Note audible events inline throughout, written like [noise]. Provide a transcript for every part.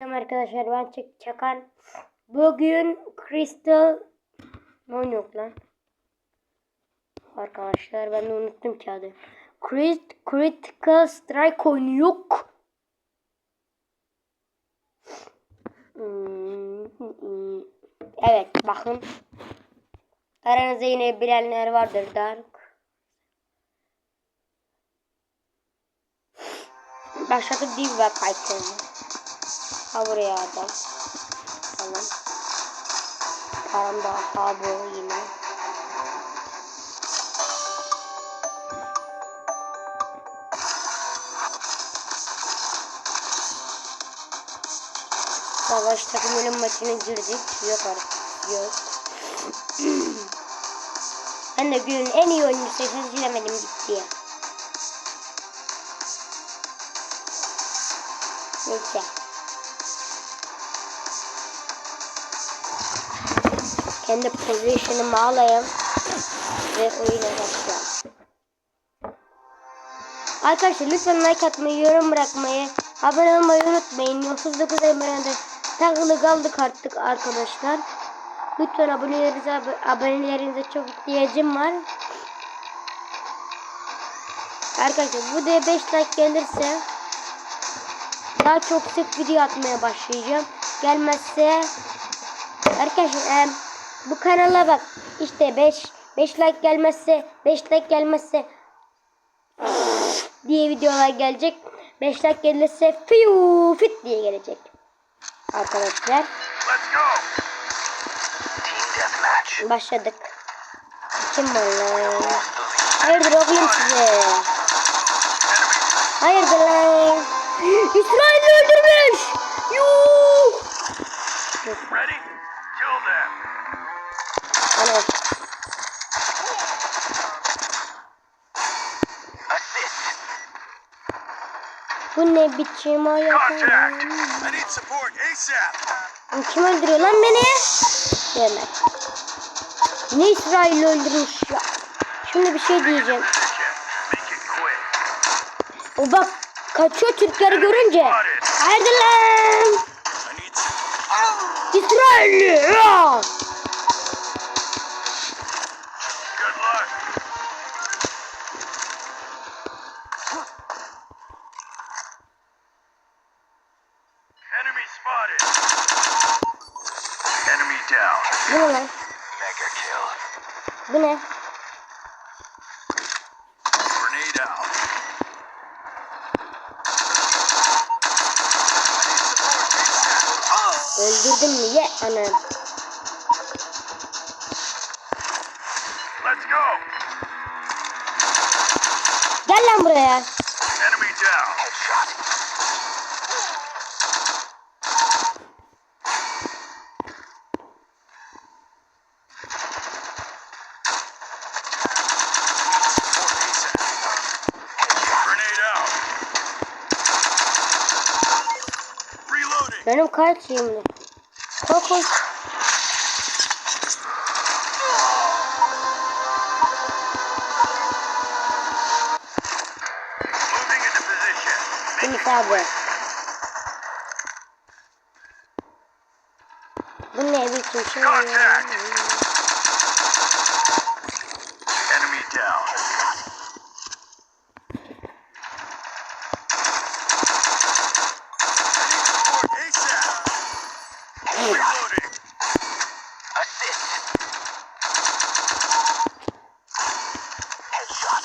Merhaba arkadaşlar ben Çak Çakan. Bugün Crystal ne yok lan? Arkadaşlar ben de unuttum kağıdı. Crit Critical Strike oyunu yok. Hmm, Evet bakın. Aranızda yine bilenler vardır Dark. Başlatıp değil ve kaykırma. Ha buraya adam. Tamam. Param da ha bu yine. Savaş takımının maçına girdik. Yok artık. Yok. [clears throat] ben de günün en iyi oyuncusu seçilemedim gitti ya. Neyse. Kendi pozisyonumu alayım ve oyuna başlayalım. Arkadaşlar lütfen like atmayı, yorum bırakmayı, abone olmayı unutmayın. 39 abonede takılı kaldık artık arkadaşlar. Lütfen abonelerinize, abonelerinize çok ihtiyacım var. Arkadaşlar bu videoya 5 like gelirse daha çok sık video atmaya başlayacağım. Gelmezse arkadaşlar bu kanala bak işte 5 5 like gelmezse 5 like gelmezse diye videolar gelecek. 5 like gelirse fiu fit diye gelecek. Arkadaşlar başladık. Kim lan? Hayırdır oğlum size? Hayırdır lan? İsrail öldürmüş. Yuh. Ready? Need support ASAP. Kim öldürüyor lan beni? Deme. Ne İsrail öldürmüş ya? Şimdi bir şey diyeceğim. O bak kaçıyor Türkleri görünce. Haydi lan. I need some. İsrailli ya. Öldürdün mü? Ye anam. Let's go. Gel lan buraya. Enemy down. Headshot. Grenade out. Reloading. Benim kaç şimdi? Kokuş. Moving into position. Make Ümit it abi. quick. Bu ne biçim şey? Enemy down. I need support ASAP. Reloading. Assist. Headshot.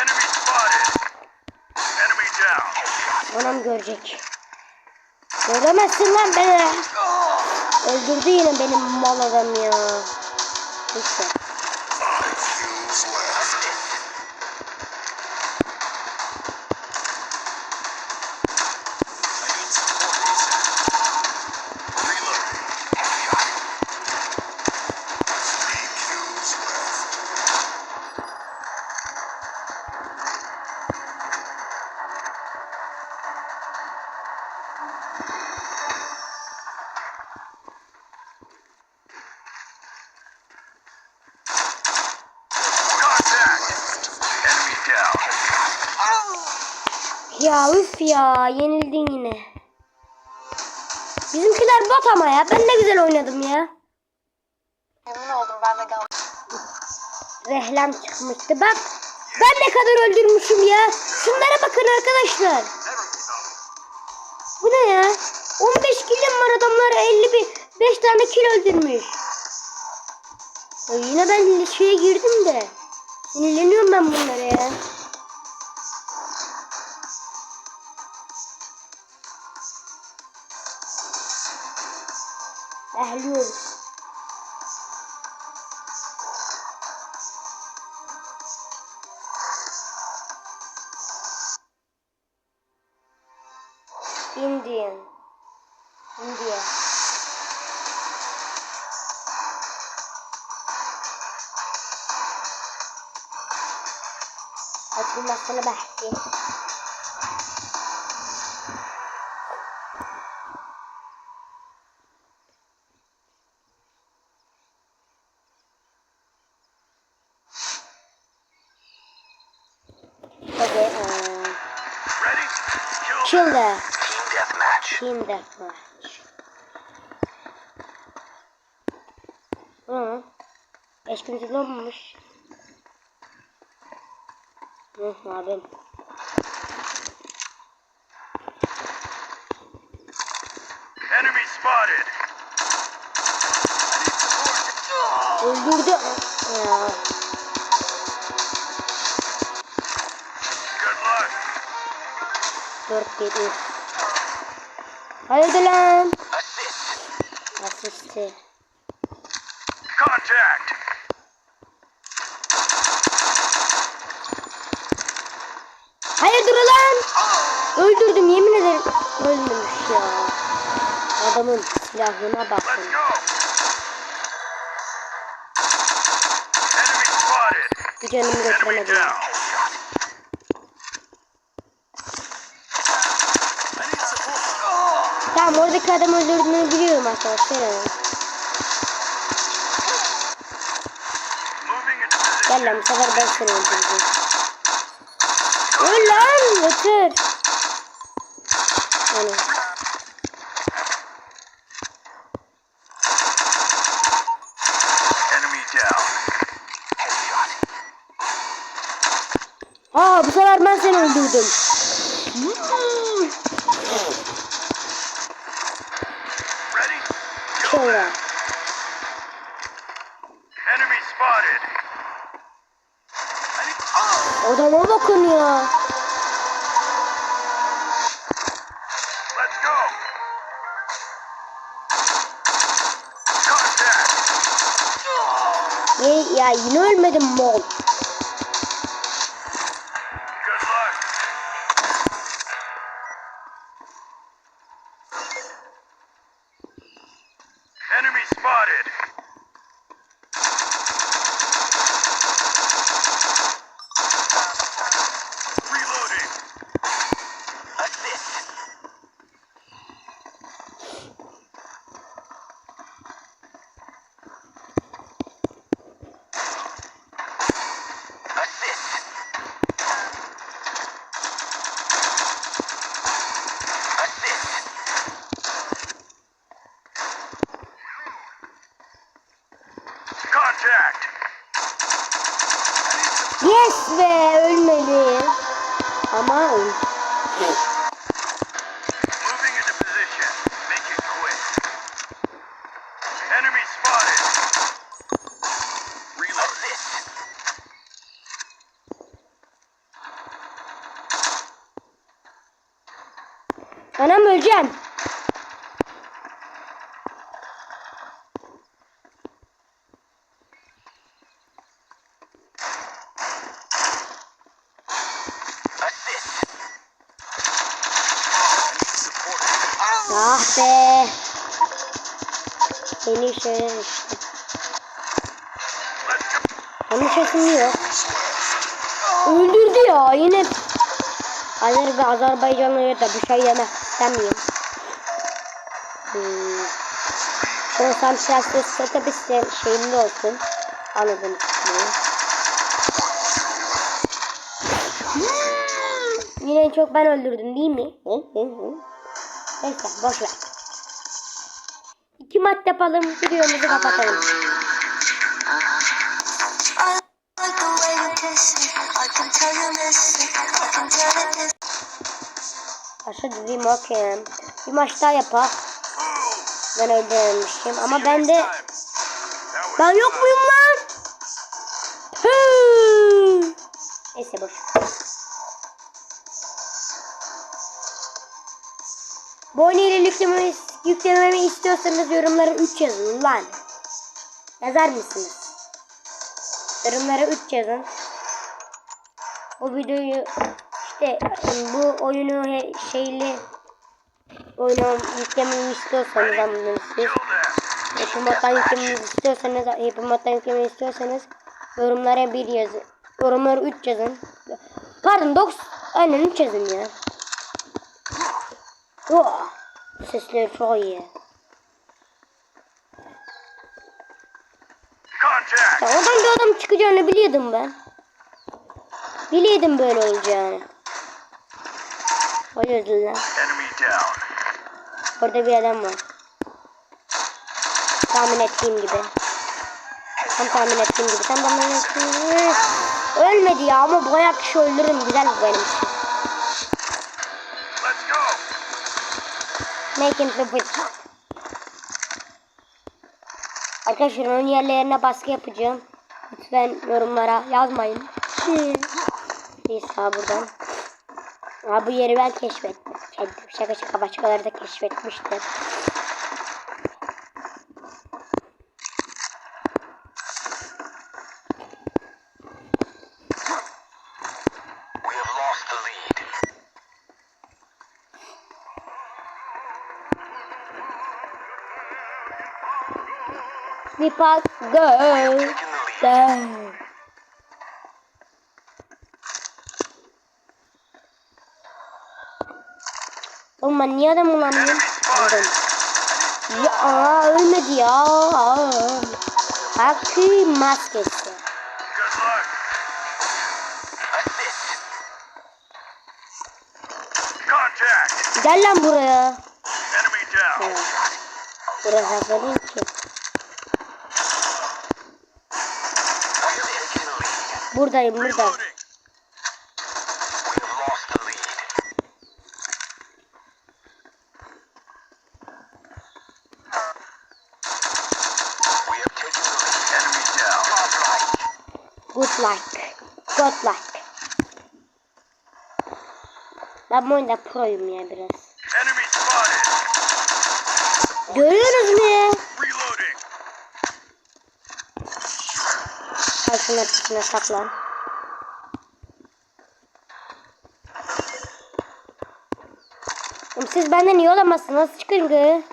Enemy spotted. Enemy görecek. Göremezsin lan beni. Öldürdü yine benim mal adam ya. Neyse. Ya üf ya yenildin yine. Bizimkiler bot ama ya. Ben de güzel oynadım ya. Memnun oldum ben de gal. Reklam çıkmıştı. Bak ben ne kadar öldürmüşüm ya. Şunlara bakın arkadaşlar. Bu ne ya? 15 kilim var adamlar 51 5 tane kil öldürmüş. Ya yine ben şeye girdim de. Sinirleniyorum ben bunlara ya. فاكرين بس أنا بحكي Hı, abim. Enemy spotted. Öldürdü. Ya. Dört yedi. Haydi lan. Asisti. Hayırdır lan? Öldürdüm yemin ederim. Ölmemiş ya. Adamın silahına bakın. Bir canımı götüremedim. Tamam oradaki adam öldürdüğünü biliyorum arkadaşlar. Gel lan bu sefer ben seni öldüreceğim. Öl lan down. Headshot. Aa bu sefer ben seni öldürdüm. Şöyle. Yine ölmedim mol. Yes be ölmedi. Ama. Ah be. Beni şöyle işte. Yanlış yok. Öldürdü ya yine. Azer ve Azerbaycanlıya da bir şey yemek istemiyorum. Hmm. Konsantrasyon sete bir şey- şeyinde olsun. Anladınız mı? Yine çok ben öldürdüm değil mi? Hı, hı, hı. Neyse boş ver. İki maç yapalım. Videomuzu kapatalım. Başa dediğim okey. Bir maç daha yapak. Ben öldürmüşüm ama ben de ben yok muyum lan? Hı. Neyse boş. Yüklememi, yüklememi istiyorsanız yorumlara 3 yazın lan. Yazar mısınız? Yorumlara 3 yazın. Bu videoyu işte bu oyunu şeyli oyunu yüklememi istiyorsanız anladınız siz. Them. Yapımatan yüklememi istiyorsanız yapımatan yüklememi istiyorsanız yorumlara bir yazın. Yorumlara 3 yazın. Pardon 9 aynen 3 yazın ya. Oh, sesleri çok iyi. Ya oradan bir adam çıkacağını biliyordum ben. Biliyordum böyle olacağını. Yüzden lan. Orada bir adam var. Tahmin ettiğim gibi. Tam tahmin ettiğim gibi. Tam tahmin ettiğim gibi. Ölmedi ya ama bayağı kişi öldürürüm. Güzel bu benim Making the witch. Arkadaşlar onun yerlerine baskı yapacağım. Lütfen yorumlara yazmayın. Neyse buradan. Ha bu yeri ben keşfettim. Kendim şaka şaka başkaları da keşfetmişti. Nipak go. Go. Oğlum ben niye adam bulamıyorum? Öldüm. Ya ölmedi ya. Hakkı maskesi. Gel lan buraya. Enemy down. Evet. Burası hazır değil ki. Enemy down. Good luck. Good luck. Ben bu oyunda proyum ya biraz. Görüyoruz mu? Taşın arkasına saklan. Siz benden iyi olamazsınız. Nasıl çıkayım ki?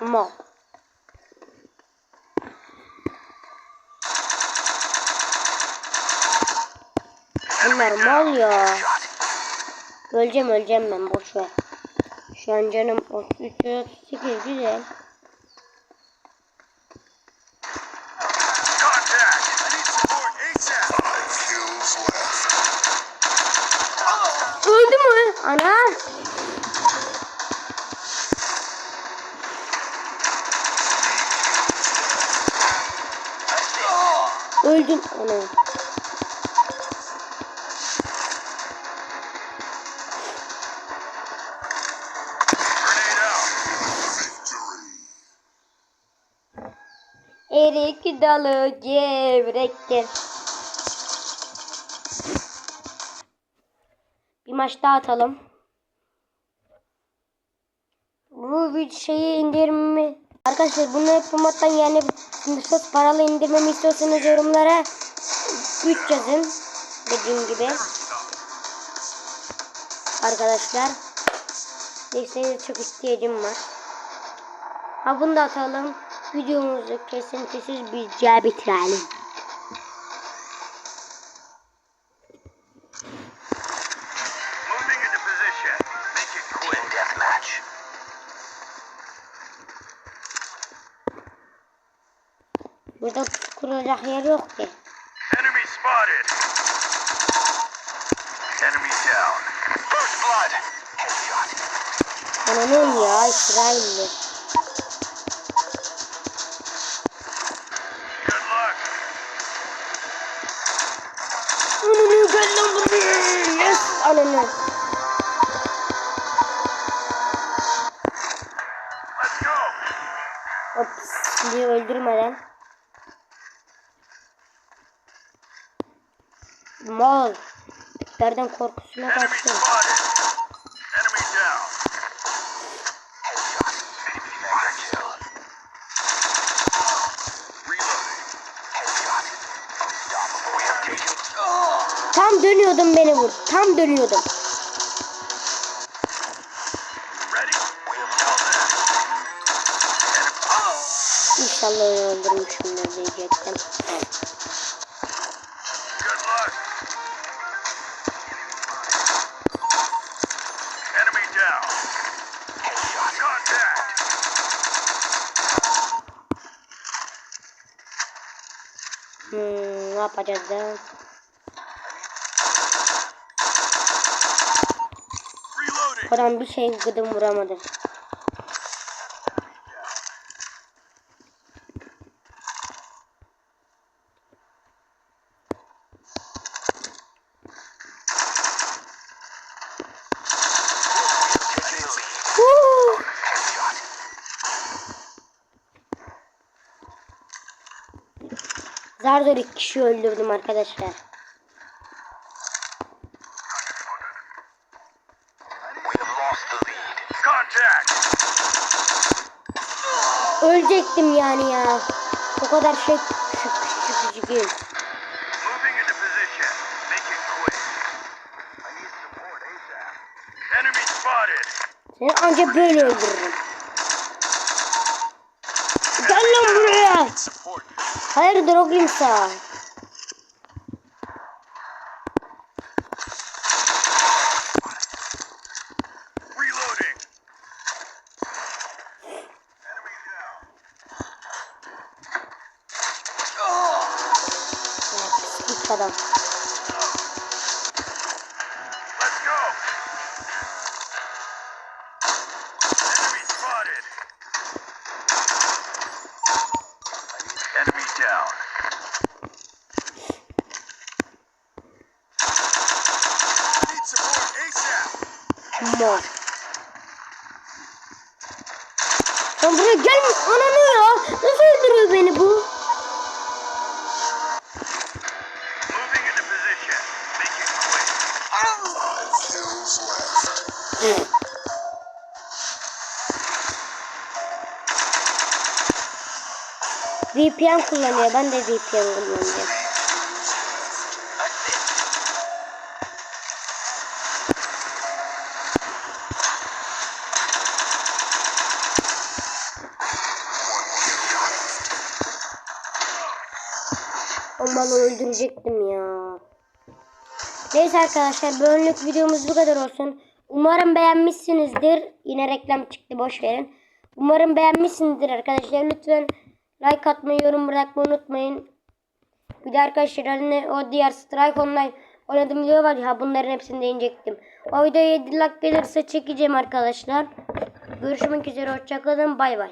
Mal. Bunlar mal ya. Öleceğim öleceğim ben boş ver. Şu an canım 338 güzel. Ana. Öldün. Ana. Erik dalı gevrektir. Maç daha atalım. Bu bir şeyi indirmemi Arkadaşlar bunu hep bu moddan yani sınırsız paralı indirmemi istiyorsanız yorumlara 3 yazın. Dediğim gibi. Arkadaşlar. Desteğe çok ihtiyacım var. Ha bunu da atalım. Videomuzu kesintisiz bizce bitirelim. Burada kuracak yer yok ki. Enemy spotted. Enemy down. First blood. Headshot. Ananın ya İsrailli. Good luck. Ananı lan buraya. Yes ananı. Let's go. Ops diye öldürmeden. Mal. Bitlerden korkusuna Enemy kaçtım. spotted. Enemy down. Headshot. Mega kill. Reloading. Headshot. Unstoppable. We have taken. Tam dönüyordum beni vur. Tam dönüyordum. İnşallah öldürmüşümdür diyecektim. Yapacağız? Reloading. Adam bir şey gıdım vuramadı. Taking the lead. Huu! Headshot. Zar zor iki kişi öldürdüm arkadaşlar. Ölecektim yani ya. O kadar şey ASAP. Enemy spotted. Seni ancak böyle öldürürüm. Gel lan buraya. Support. Hayırdır Mor. Sen buraya gelme. Ananı ya. Nasıl öldürüyor beni bu? Left. VPN kullanıyor. Ben de VPN kullanacağım. Aman öldürecektim ya. Neyse arkadaşlar bölümlük videomuz bu kadar olsun. Umarım beğenmişsinizdir. Yine reklam çıktı boş verin. Umarım beğenmişsinizdir arkadaşlar. Lütfen like atmayı, yorum bırakmayı unutmayın. Bir de arkadaşlar hani o diğer Strike Online oynadığım video var ya bunların hepsini değinecektim. O videoya 7 like gelirse çekeceğim arkadaşlar. Görüşmek üzere hoşçakalın bay bay.